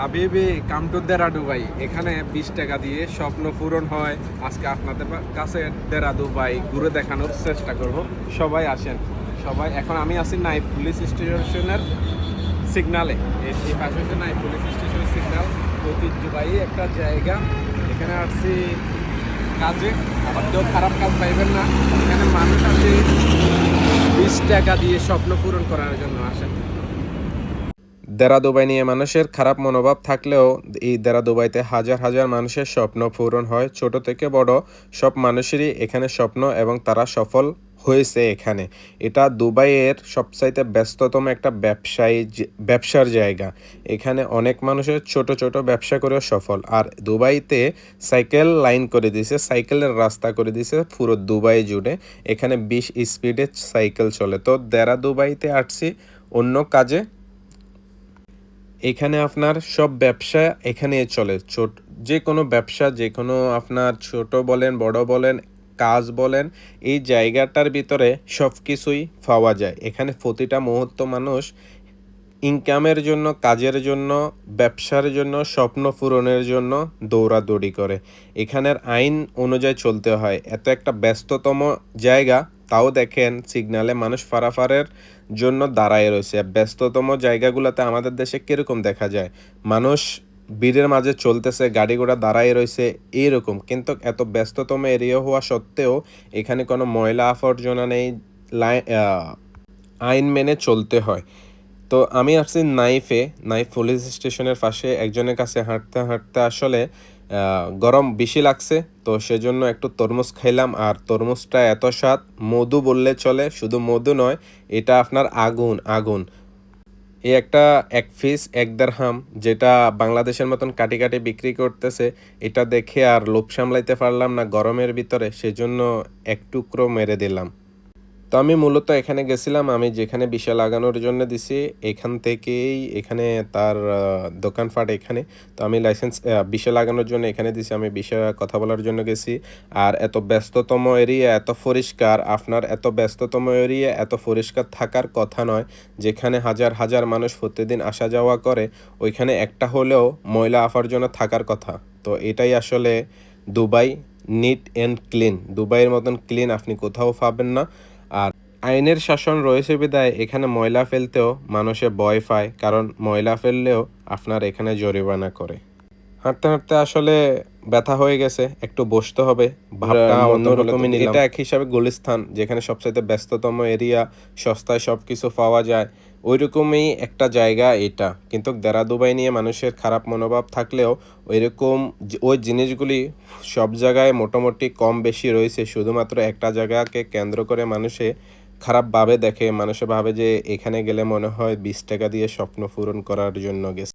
হাবিবি come to দেরাদু ভাই, এখানে বিশ টাকা দিয়ে স্বপ্ন পূরণ হয়। আজকে আপনাদের কাছে দেরাদু ভাই, ঘুরে দেখানোর চেষ্টা করব। সবাই আসেন। সবাই, এখন আমি আছি নাই পুলিশ স্টেশনের সিগনালে। এই পাশে হচ্ছে নাই পুলিশ স্টেশনের সিগনাল। ঐতিহ্যবাহী একটা জায়গা। এখানে আসছি কাজে। আবার কেউ খারাপ কাজ পাইবেন না। এখানে মানুষ আছে। বিশ টাকা দিয়ে স্বপ্ন পূরণ করার জন্য আসেন। দেরা দুবাই নিয়ে মানুষের খারাপ মনোভাব থাকলেও এই দেরা দুবাইতে হাজার হাজার মানুষের স্বপ্ন পূরণ হয়। ছোট থেকে বড় সব মানুষেরই এখানে স্বপ্ন এবং তারা সফল হয়েছে এখানে। এটা দুবাইয়ের সবচাইতে ব্যস্ততম একটা ব্যবসায়ী ব্যবসার জায়গা। এখানে অনেক মানুষের ছোট ছোট ব্যবসা করেও সফল। আর দুবাইতে সাইকেল লাইন করে দিয়েছে সাইকেলের রাস্তা করে দিয়েছে পুরো দুবাই জুড়ে। এখানে বিশ স্পিডে সাইকেল চলে। তো দেরা দুবাইতে আসছি অন্য কাজে। এখানে আপনার সব ব্যবসা এখানে চলে। ছোট যে কোনো ব্যবসা যে কোনো আপনার ছোট বলেন, বড় বলেন, কাজ বলেন, এই জায়গাটার ভিতরে সব কিছুই পাওয়া যায়। এখানে প্রতিটা মুহূর্ত মানুষ ইনকামের জন্য, কাজের জন্য, ব্যবসার জন্য, স্বপ্ন পূরণের জন্য দৌড়াদৌড়ি করে। এখানের আইন অনুযায়ী চলতে হয়। এত একটা ব্যস্ততম জায়গা, তাও দেখেন সিগনালে মানুষ ফারাফারের জন্য দাঁড়ায় রয়েছে। ব্যস্ততম জায়গাগুলোতে আমাদের দেশে কীরকম দেখা যায়? মানুষ ভিড়ের মাঝে চলতেছে, গাড়ি ঘোড়া দাঁড়ায় রয়েছে, এইরকম। কিন্তু এত ব্যস্ততম এরিয়া হওয়া সত্ত্বেও এখানে কোনো ময়লা আবর্জনা নেই আইন মেনে চলতে হয়। তো আমি আসছি নাইফে, নাইফ পুলিশ স্টেশনের পাশে। একজনের কাছে হাঁটতে হাঁটতে আসলে গরম বেশি লাগছে। তো সেজন্য একটু তরমুজ খাইলাম। আর তরমুজটা এত স্বাদ, মধু বললে চলে, শুধু মধু নয়, এটা আপনার আগুন আগুন। এই একটা এক পিস, এক দেড়হাম, যেটা বাংলাদেশের মতন কাটি কাটি বিক্রি করতেছে। এটা দেখে আর লোভ সামলাইতে পারলাম না গরমের ভিতরে, সেজন্য এক টুকরো মেরে দিলাম। তো আমি মূলত এখানে গেছিলাম, আমি যেখানে বিষা লাগানোর জন্য দিছি, এখান থেকেই এখানে তার দোকানপাট এখানে। তো আমি লাইসেন্স বিষা লাগানোর জন্য এখানে দিছি, আমি বিষয় কথা বলার জন্য গেছি। আর এত ব্যস্ততম এরিয়া, এত পরিষ্কার, আপনার এত ব্যস্ততম এরিয়া, এত পরিষ্কার থাকার কথা নয়। যেখানে হাজার হাজার মানুষ প্রতিদিন আসা যাওয়া করে, ওইখানে একটা হলেও ময়লা আবর্জনা থাকার কথা। তো এটাই আসলে দুবাই নিট অ্যান্ড ক্লিন। দুবাইয়ের মতন ক্লিন আপনি কোথাও পাবেন না। আইনের শাসন রয়েছে বিদায় এখানে ময়লা ফেলতেও মানুষে ভয় পায় কারণ ময়লা ফেললেও আপনার এখানে জরিমানা করে। হাঁটতে হাঁটতে আসলে ব্যথা হয়ে গেছে একটু বসতে হবে ভাবটা অন্যরকমই নিলাম। এটা এক হিসাবে গুলিস্থান যেখানে সবচাইতে ব্যস্ততম এরিয়া সস্তায় সব কিছু পাওয়া যায়। ওইরকমই একটা জায়গা এটা। কিন্তু দেরা দুবাই নিয়ে মানুষের খারাপ মনোভাব থাকলেও ওইরকম যে- ওই জিনিসগুলি সব জায়গায় মোটামুটি কম বেশি রয়েছে। শুধুমাত্র একটা জায়গাকে কেন্দ্র করে মানুষে খারাপভাবে দেখে, মানুষে ভাবে যে এখানে গেলে মনে হয় বিশ টাকা দিয়ে স্বপ্ন পূরণ করার জন্য গেছে।